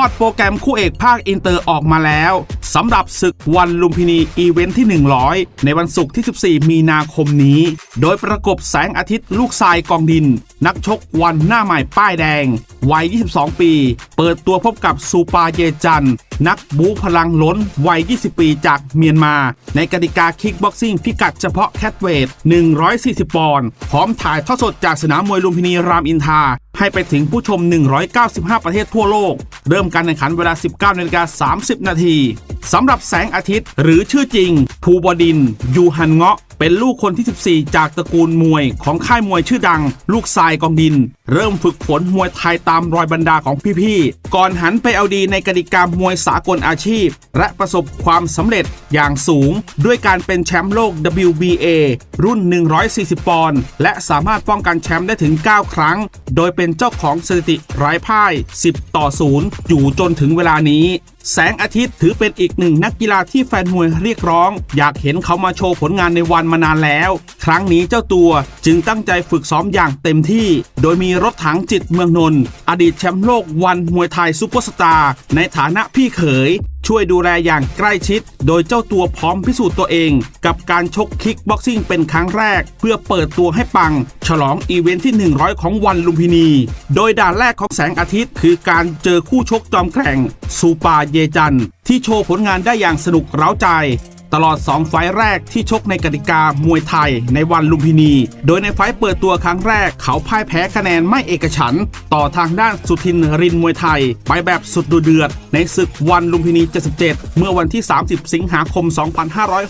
อดโปรแกรมคู่เอกภาคอินเตอร์ออกมาแล้วสำหรับศึกวันลุมพินีอีเวนท์ที่ 100 ในวันศุกร์ที่ 14 มีนาคมนี้ โดยประกบแสงอาทิตย์ลูกทรายกองดิน นักชกวันหน้าใหม่ป้ายแดง วัย 22 ปี เปิดตัวพบกับซูปาเยจัน นักบูพลังล้นวัย 20 ปีจากเมียนมา ในกติกาคิกบ็อกซิ่งพิกัดเฉพาะแคทเวท140 ปอนด์พร้อมถ่ายทอดสดจากสนามมวยลุมพินีรามอินทา ให้ไปถึงผู้ชม 195 ประเทศทั่วโลก เริ่มการแข่งขันเวลา 19นาฬิกา30 นาทีสำหรับแสงอาทิตย์หรือชื่อจริง ภูบดิน ยูฮันเงาะ เป็นลูกคนที่ 14 จากตระกูลมวย ของค่ายมวยชื่อดัง ลูกทรายกองดิน เริ่มฝึกฝนมวยไทยตามรอยบรรดาของพี่ๆ ก่อนหันไปเอาดีในกติกามวยสากลอาชีพ และประสบความสำเร็จอย่างสูง ด้วยการเป็นแชมป์โลก WBA รุ่น 140 ปอนด์และสามารถป้องกันแชมป์ได้ถึง 9 ครั้ง โดยเป็นเจ้าของสถิติไร้พ่าย 10 ต่อ 0 อยู่จนถึงเวลานี้ แสงอาทิตย์ถือเป็นอีกหนึ่งนักกีฬาที่แฟนมวยเรียกร้อง อยากเห็นเขามาโชว์ผลงานในวันมานานแล้ว ครั้งนี้เจ้าตัวจึงตั้งใจฝึกซ้อมอย่างเต็มที่ โดยมีรถถังจิตเมืองนนท์อดีตแชมป์โลกวันมวยไทยซุปเปอร์สตาร์ในฐานะพี่เขย ช่วยดูแลอย่างใกล้ชิด โดยเจ้าตัวพร้อมพิสูจน์ตัวเอง กับการชกคิกบ็อกซิ่งเป็นครั้งแรก เพื่อเปิดตัวให้ปัง ฉลองอีเวนท์ที่ 100 ของวันลุมพินี โดยด่านแรกของแสงอาทิตย์ คือการเจอคู่ชกจอมแกร่ง ซูปาเยจัน ที่โชว์ผลงานได้อย่างสนุกเร้าใจ ตลอด 2 ไฟแรกที่ชกในกติกามวยไทยในวันลุมพินี โดยในไฟเปิดตัวครั้งแรกเขาพ่ายแพ้คะแนนไม่เอกฉัน ต่อทางด้านสุทินรินมวยไทย ไปแบบสุดดุเดือด ในศึกวันลุมพินี 77 เมื่อวันที่ 30 สิงหาคม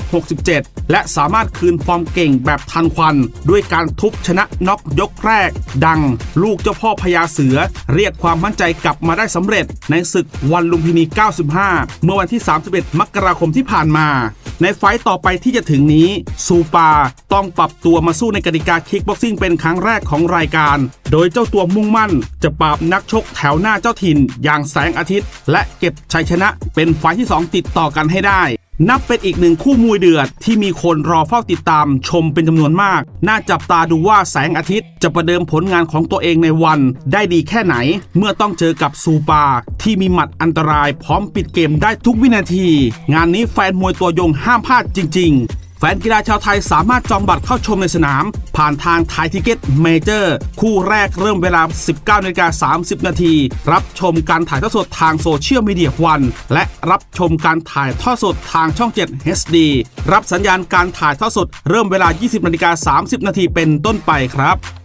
2567 และสามารถคืนฟอร์มเก่งแบบทันควัน ด้วยการทุบชนะน็อกยกแรก ดัง ลูกเจ้าพ่อพญาเสือ เรียกความมั่นใจกลับมาได้สำเร็จ ในศึกวันลุมพินี 95 เมื่อวันที่ 31 มกราคมที่ผ่านมาในไฟต์ต่อไปที่จะถึงนี้ ซูปาต้องปรับตัวมาสู้ในกติกาคิกบ็อกซิ่งเป็นครั้งแรกของรายการ โดยเจ้าตัวมุ่งมั่น จะปราบนักชกแถวหน้าเจ้าถิ่น อย่างแสงอาทิตย์ และเก็บชัยชนะเป็นไฟต์ที่ 2 ติดต่อกันให้ได้ นับเป็นอีกหนึ่งคู่มวยเดือดที่มีคนรอเฝ้าติดตามชมเป็นจำนวนมาก น่าจับตาดูว่าแสงอาทิตย์จะประเดิมผลงานของตัวเองในวัน ได้ดีแค่ไหน เมื่อต้องเจอกับซูปา ที่มีหมัดอันตรายพร้อมปิดเกมได้ทุกวินาที งานนี้แฟนมวยตัวยงห้ามพลาดจริง ๆ ฟนกีฬาชาวไทยสามารถจองบัตรเข้าชมในสนาม ผ่านทางไทยทิเก็ตเมเจอร์ คู่แรกเริ่มเวลา 19นาฬิกา30 นาที รับชมการถ่ายทอดสดทางโซเชียลมีเดียวัน และรับชมการถ่ายทอดสดทางช่อง 7 HD รับสัญญาณการถ่ายทอดสดเริ่มเวลา 20นาฬิกา30 นาทีเป็นต้นไปครับ